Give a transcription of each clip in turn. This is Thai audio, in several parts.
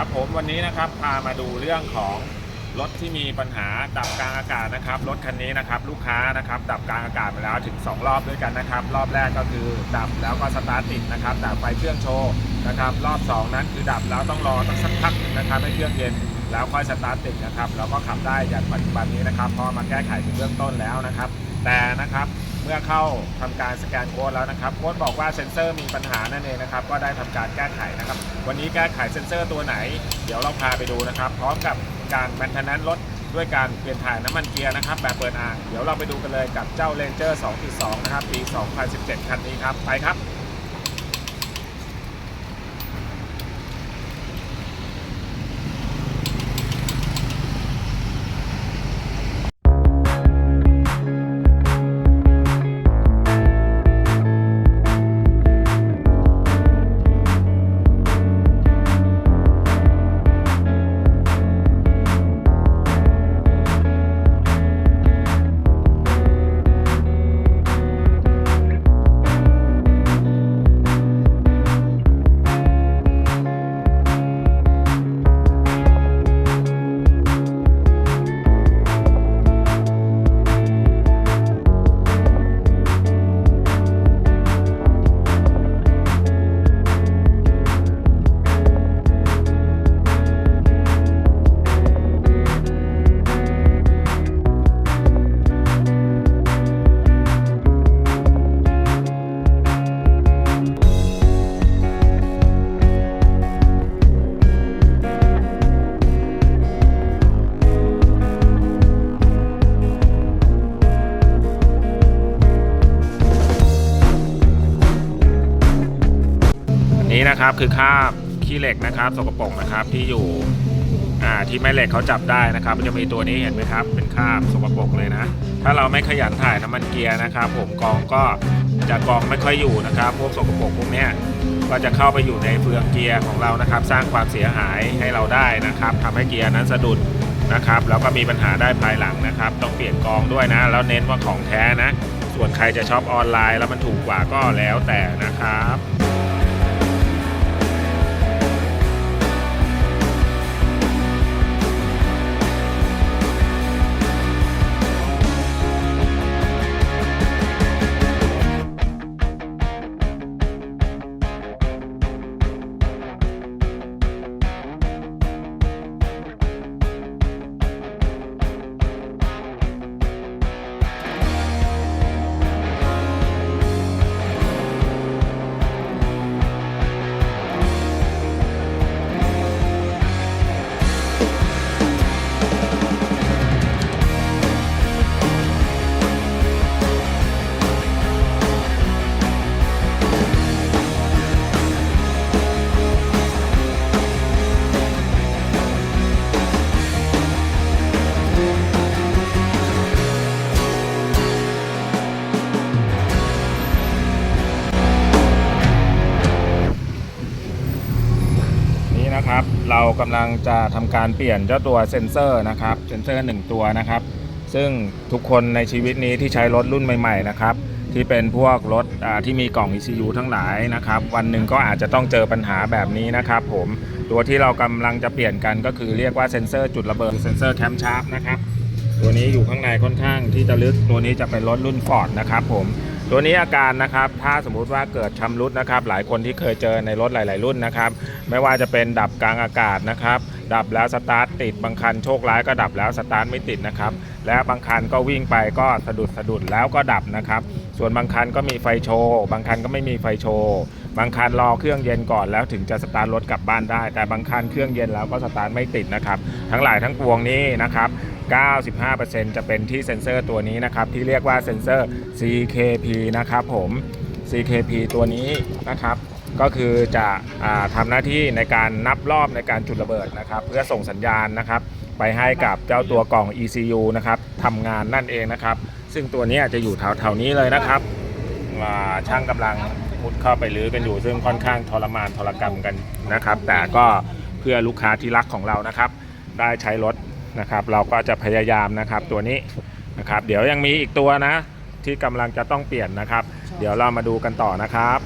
ครับผมวันนี้นะครับพามาดูเรื่องของรถที่มีปัญหาดับกลางอากาศนะครับรถคันนี้นะครับลูกค้านะครับดับกลางอากาศมาแล้วถึง 2 รอบด้วยกันนะครับ รอบแรกก็คือดับแล้วก็สตาร์ทติดนะครับดับไฟเครื่องโชว์นะครับรอบ 2 นั้นคือดับแล้วต้องรอตั้งสักพักหนึ่งนะครับให้เครื่องเย็น แล้วค่อยสตาร์ทติดนะครับแล้วก็ขับได้อย่างปัจจุบันนี้นะครับเพอมาแก้ไขถึงเบื้องต้นแล้วนะครับ แต่นะครับเมื่อเข้าทำการสแกนโค้ดแล้วนะครับโค้ดบอกว่าเซ็นเซอร์มีปัญหานั่นเองนะครับก็ได้ทำการแก้ไขนะครับ วันนี้แก้ไขเซ็นเซอร์ตัวไหน เดี๋ยวเราพาไปดูนะครับ พร้อมกับการแมนเทนแนนรถด้วยการเปลี่ยนถ่ายน้ำมันเกียร์นะครับแบบเปิดอ่างเดี๋ยวเราไปดูกันเลยกับเจ้า Ranger 2.2 นะครับปี 2017 คันนี้ครับ ไปครับ นี้นะครับคือคราบขี้เหล็กนะครับสกปรกนะครับที่อยู่อ่าที่แม่เหล็กเขาจับได้นะครับมันจะมีตัวนี้เห็นไหมครับ เป็นคราบสกปรกเลยนะ ถ้าเราไม่ขยันถ่ายน้ำมันเกียร์นะครับ ผมกองก็จะกองไม่ค่อยอยู่นะครับ พวกสกปรกพวกนี้ก็จะเข้าไปอยู่ในเฟืองเกียร์ของเรานะครับ สร้างความเสียหายให้เราได้นะครับทำให้เกียร์นั้นสะดุดนะครับแล้วก็มีปัญหาได้ภายหลังนะครับ ต้องเปลี่ยนกองด้วยนะ แล้วเน้นว่าของแท้นะ ส่วนใครจะชอปออนไลน์ แล้วมันถูกกว่าก็แล้วแต่นะครับ เรากำลังจะทำการเปลี่ยนเจ้าตัวเซ็นเซอร์นะครับเซ็นเซอร์ 1 ตัวนะครับ ซึ่งทุกคนในชีวิตนี้ที่ใช้รถรุ่นใหม่ๆนะครับที่เป็นพวกรถที่มีกล่อง ECU ทั้งหลายนะครับวันหนึ่งก็อาจจะต้องเจอปัญหาแบบนี้นะครับผมตัวที่เรากำลังจะเปลี่ยนกันก็คือเรียกว่าเซ็นเซอร์จุดระเบิดเซ็นเซอร์แคมชาร์ปนะครับตัวนี้อยู่ข้างในค่อนข้างที่จะลึกตัวนี้จะเป็นรถรุ่นฟอร์ดนะครับผม ตัวนี้อาการนะครับถ้าสมมุติว่าเกิดชำรุดนะครับ หลายคนที่เคยเจอในรถหลาย ๆ รุ่นนะครับ ไม่ว่าจะเป็นดับกลางอากาศนะครับ ดับแล้วสตาร์ทติดบางคันโชคร้ายก็ดับแล้วสตาร์ทไม่ติดนะครับ และบางคันก็วิ่งไปก็สะดุดสะดุดแล้วก็ดับนะครับ ส่วนบางคันก็มีไฟโชว์บางคันก็ไม่มีไฟโชว์บางคันรอเครื่องเย็นก่อนแล้วถึงจะสตาร์ทรถกลับบ้านได้ แต่บางคันเครื่องเย็นแล้วก็สตาร์ทไม่ติดนะครับ ทั้งหลายทั้งปวงนี้นะครับ 95%จะเป็นที่เซ็นเซอร์ตัวนี้นะครับ ที่เรียกว่าเซ็นเซอร์ CKP นะครับผม CKP ตัวนี้นะครับ ก็คือจะอ่าทำหน้าที่ในการนับรอบในการจุดระเบิดนะครับ เพื่อส่งสัญญาณนะครับ ไปให้กับเจ้าตัวกล่อง ECU นะครับทำงานนั่นเองนะครับ ซึ่งตัวนี้จะอยู่แถวๆนี้เลยนะครับช่างกำลังมุดเข้าไปรื้อกันอยู่ ซึ่งค่อนข้างทรมานทรกรรมกันนะครับ แต่ก็เพื่อลูกค้าที่รักของเรานะครับ ได้ใช้รถ นะครับ เราก็จะพยายามนะครับตัวนี้นะครับ เดี๋ยวยังมีอีกตัวนะ ที่กำลังจะต้องเปลี่ยนนะครับ เดี๋ยวเรามาดูกันต่อนะครับ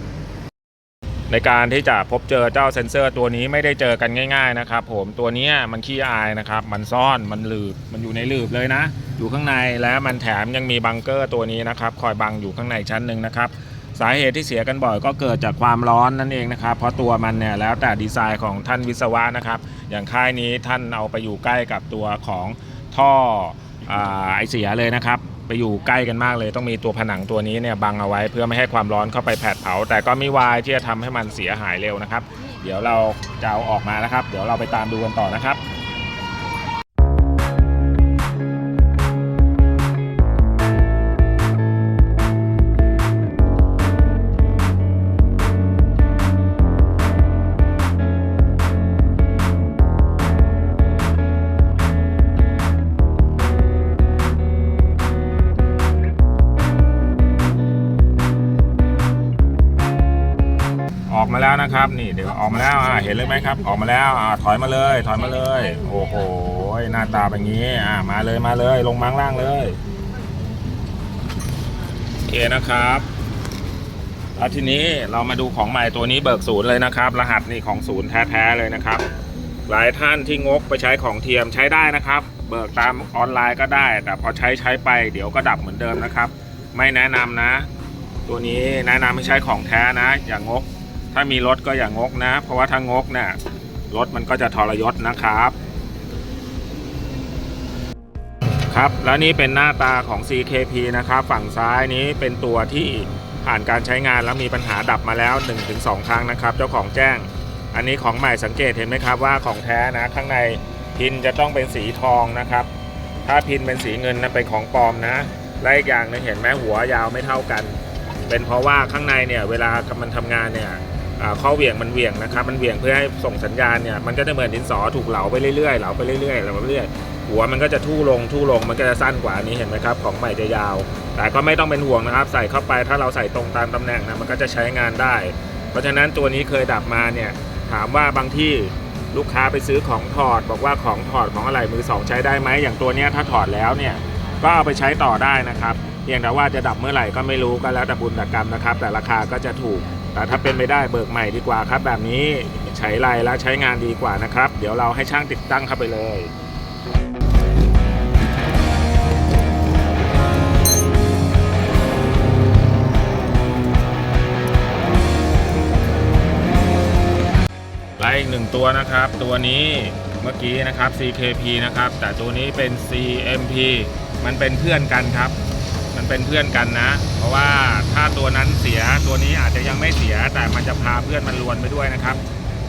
ในการที่จะพบเจอเจ้าเซ็นเซอร์ตัวนี้ไม่ได้เจอกันง่าย ๆนะครับ ผมตัวเนี้ยมันขี้อายนะครับ มันซ่อนมันหลืบมันอยู่ในหลืบเลยนะ อยู่ข้างในและมันแถมยังมีบังเกอร์ตัวนี้นะครับ คอยบังอยู่ข้างในชั้นหนึ่งนะครับ สาเหตุที่เสียกันบ่อยก็เกิดจากความร้อนนั่นเองนะครับ เพราะตัวมันเนี่ยแล้วแต่ดีไซน์ของท่านวิศวะนะครับ อย่างค่ายนี้ท่านเอาไปอยู่ใกล้กับตัวของท่ออไอเสียเลยนะครับ ไปอยู่ใกล้กันมากเลย ต้องมีตัวผนังตัวนี้เนี่ยบังเอาไว้ เพื่อไม่ให้ความร้อนเข้าไปแผดเผา แต่ก็ไม่วายที่จะทำให้มันเสียหายเร็วนะครับ เดี๋ยวเราจะเอาออกมานะครับ เดี๋ยวเราไปตามดูกันต่อนะครับ นะครับ นี่เดี๋ยวออกมาแล้วอ่าเห็นเลยไหมครับ ออกมาแล้วอ่าถอยมาเลย ถอยมาเลย โอ้โหหน้าตาแบบนี้อ่ามาเลยมาเลย ลงมาข้งล่างเลยโอเคนะครับแล้วทีนี้เรามาดูของใหม่ตัวนี้เบิกศูนย์เลยนะครับ รหัสนี่ของศูนย์แท้ๆเลยนะครับ หลายท่านที่งกไปใช้ของเทียมใช้ได้นะครับ เบิกตามออนไลน์ก็ได้ แต่พอใช้ใช้ไปเดี๋ยวก็ดับเหมือนเดิมนะครับ ไม่แนะนำนะ ตัวนี้แนะนำให้ใช้ของแท้นะ อย่างงก ถ้ามีรถก็อย่างกนะ เพราะว่าถ้างกเนี่ยรถมันก็จะทรยศนะครับ ครับแล้วนี่เป็นหน้าตาของ CKP นะครับ ฝั่งซ้ายนี้เป็นตัวที่ผ่านการใช้งานแล้วมีปัญหาดับมาแล้ว 1-2 ครั้งนะครับ เจ้าของแจ้ง อันนี้ของใหม่สังเกตเห็นไหมครับว่าของแท้นะข้างในพินจะต้องเป็นสีทองนะครับ ถ้าพินเป็นสีเงินนะเป็นของปลอมนะและอีกอย่างนึงเห็นไหมหัวยาวไม่เท่ากัน เป็นเพราะว่าข้างในเนี่ยเวลามันทำงานเนี่ย ข้อเหวี่ยงมันเหวี่ยงนะครับมันเหวี่ยงเพื่อให้ส่งสัญญาณเนี่ยมันก็จะเหมือนดินสอถูกเหลาไปเรื่อยๆเหลาไปเรื่อยๆเหลาไปเรื่อยๆหัวมันก็จะทู่ลงทู่ลงมันก็จะสั้นกว่านี้เห็นไหมครับของใหม่จะยาว แต่ก็ไม่ต้องเป็นห่วงนะครับ ใส่เข้าไปถ้าเราใส่ตรงตามตำแหน่งนะมันก็จะใช้งานได้ เพราะฉะนั้นตัวนี้เคยดับมาเนี่ยถามว่าบางที่ลูกค้าไปซื้อของถอด บอกว่าของถอดของอะไรมือสองใช้ได้ไหมอย่างตัวเนี้ยถ้าถอดแล้วเนี่ยก็เอาไปใช้ต่อได้นะครับเพียงแต่ว่าจะดับเมื่อไหร่ก็ไม่รู้ก็แล้วแต่บุญแต่กรรมนะครับ แต่ราคาก็จะถูก แต่ถ้าเป็นไม่ได้เบิกใหม่ดีกว่าครับ แบบนี้ใช้ไรแล้วใช้งานดีกว่านะครับ เดี๋ยวเราให้ช่างติดตั้งเข้าไปเลยและอีกหนึ่งตัวนะครับ ตัวนี้เมื่อกี้นะครับ CKP นะครับ แต่ตัวนี้เป็น CMP มันเป็นเพื่อนกันครับ มันเป็นเพื่อนกันนะ เพราะว่าถ้าตัวนั้นเสียตัวนี้อาจจะยังไม่เสีย แต่มันจะพาเพื่อนมันลวนไปด้วยนะครับ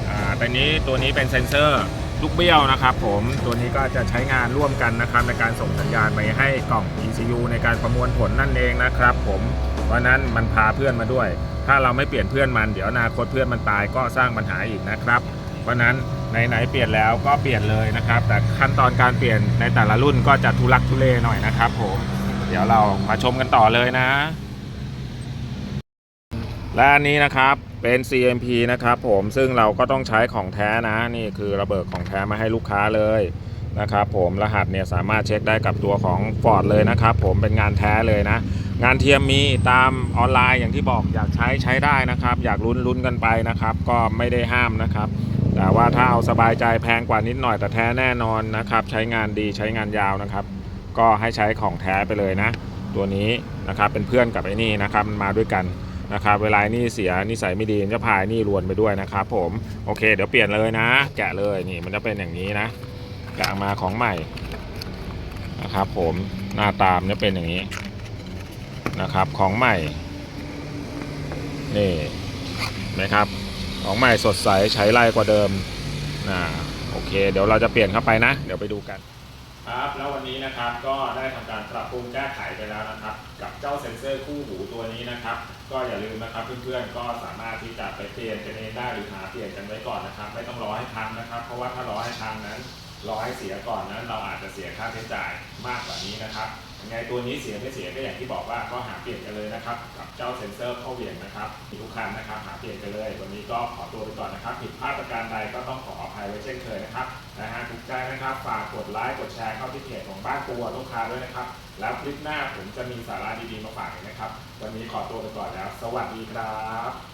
อ่าแต่นี้ตัวนี้เป็นเซ็นเซอร์ลูกเบี้ยวนะครับผมตัวนี้ก็จะใช้งานร่วมกันนะครับในการส่งสัญญาณไปให้กล่อง ECU ในการประมวลผลนั่นเองนะครับผมเพราะนั้นมันพาเพื่อนมาด้วย ถ้าเราไม่เปลี่ยนเพื่อนมันเดี๋ยวอนาคตเพื่อนมันตายก็สร้างปัญหาอีกนะครับ เพราะนั้นไหนๆเปลี่ยนแล้วก็เปลี่ยนเลยนะครับ แต่ขั้นตอนการเปลี่ยนในแต่ละรุ่นก็จะทุลักทุเลหน่อยนะครับผม ดี๋ยวเรามาชมกันต่อเลยนะ และอันนี้นะครับเป็น CMP นะครับผมซึ่งเราก็ต้องใช้ของแท้นะนี่คือระเบิดของแท้มาให้ลูกค้าเลยนะครับผมรหัสเนี่ยสามารถเช็คได้กับตัวของ Ford เลยนะครับผมเป็นงานแท้เลยนะ งานเทียมมีตามออนไลน์อย่างที่บอกอยากใช้ใช้ได้นะครับ อยากลุ้นลุ้นกันไปนะครับ ก็ไม่ได้ห้ามนะครับ แต่ว่าถ้าเอาสบายใจแพงกว่านิดหน่อยแต่แท้แน่นอนนะครับ ใช้งานดีใช้งานยาวนะครับ ก็ให้ใช้ของแท้ไปเลยนะ ตัวนี้นะครับเป็นเพื่อนกับไอ้นี่นะครับมันมาด้วยกันนะครับเวลานี่เสียนิสัยไม่ดีจะพายนี่รวนไปด้วยนะครับผมโอเค เดี๋ยวเปลี่ยนเลยนะ แกะเลยนี่มันจะเป็นอย่างนี้นะแกะมาของใหม่นะครับผมหน้าตามนจะเป็นอย่างนี้นะครับของใหม่นี่นไหมครับของใหม่สดใสใช้ไรกว่าเดิมนะโอเค เดี๋ยวเราจะเปลี่ยนเข้าไปนะ เดี๋ยวไปดูกัน ครับแล้ววันนี้นะครับก็ได้ทำการปรับปรุงแก้ไขไปแล้วนะครับ กับเจ้าเซ็นเซอร์คู่หูตัวนี้นะครับ ก็อย่าลืมนะครับเพื่อนๆก็สามารถที่จะไปเปลี่ยนกันเองได้หรือหาเปลี่ยนกันไว้ก่อนนะครับ ไม่ต้องรอให้พังนะครับ เพราะว่าถ้ารอให้พังนั้นรอให้เสียก่อนนั้น เราอาจจะเสียค่าใช้จ่ายมากกว่านี้นะครับ ยังไงตัวนี้เสียไม่เสียก็อย่างที่บอกว่าก็หาเปลี่ยนกันเลยนะครับกับเจ้าเซ็นเซอร์เข้าเวียงนะครับมีทุกคันนะครับหาเปลี่ยนกันเลย วันนี้ก็ขอตัวไปก่อนนะครับผิดพลาดประการใดก็ต้องขออภัยไว้เช่นเคยนะครับนะฮะถูกใจนะครับฝากกดไลค์กดแชร์เข้าที่เพจของบ้านปัวลูกค้าด้วยนะครับ แล้วคลิปหน้าผมจะมีสาระดีๆมาฝากนะครับ วันนี้ขอตัวไปก่อนแล้ว สวัสดีครับ